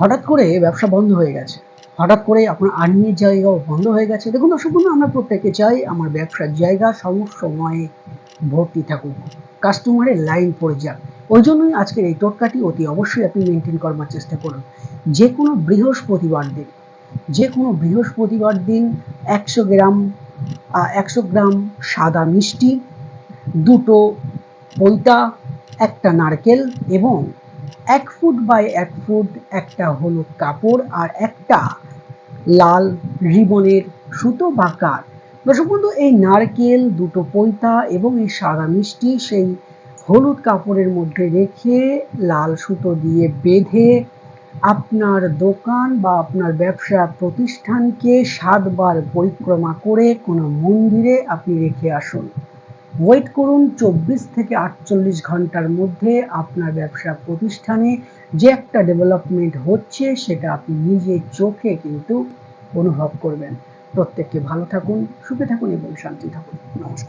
হঠাৎ করে ব্যবসা বন্ধ হয়ে গেছে। হঠাৎ করে আপনার আর্নিংয়ের জায়গাও বন্ধ হয়ে গেছে। দেখুন দর্শক বন্ধু, আমরা প্রত্যেকে চাই আমার ব্যবসার জায়গা সময়ে ভর্তি থাকুক কাস্টমারের লাইন পড়ে যাক। ওই জন্যই আজকের এই টোটকাটি অতি অবশ্যই আপনি মেনটেন করবার চেষ্টা করুন। যে কোনো বৃহস্পতিবার দিন যে কোনো বৃহস্পতিবার দিন একশো গ্রাম একশো গ্রাম সাদা মিষ্টি, দুটো পৈতা একটা নারকেল এবং এক ফুট বাই এক ফুট, একটা হলুদ কাপড় আর একটা লাল রিবনের সুতো বা কাঠ দর্শক বন্ধু এই নারকেল, দুটো পৈতা এবং এই সাদা মিষ্টি সেই হলুদ কাপড়ের মধ্যে রেখে লাল সুতো দিয়ে বেঁধে আপনার দোকান বা আপনার ব্যবসা প্রতিষ্ঠানকে সাতবার পরিক্রমা করে কোনো মন্দিরে আপনি রেখে আসুন। ওয়েট করুন চব্বিশ থেকে আটচল্লিশ ঘণ্টার মধ্যে আপনার ব্যবসা প্রতিষ্ঠানে যে একটা ডেভেলপমেন্ট হচ্ছে, সেটা আপনি নিজের চোখে কিন্তু অনুভব করবেন। প্রত্যেককে ভালো থাকুন, সুখে থাকুন এবং শান্তি থাকুন। নমস্কার।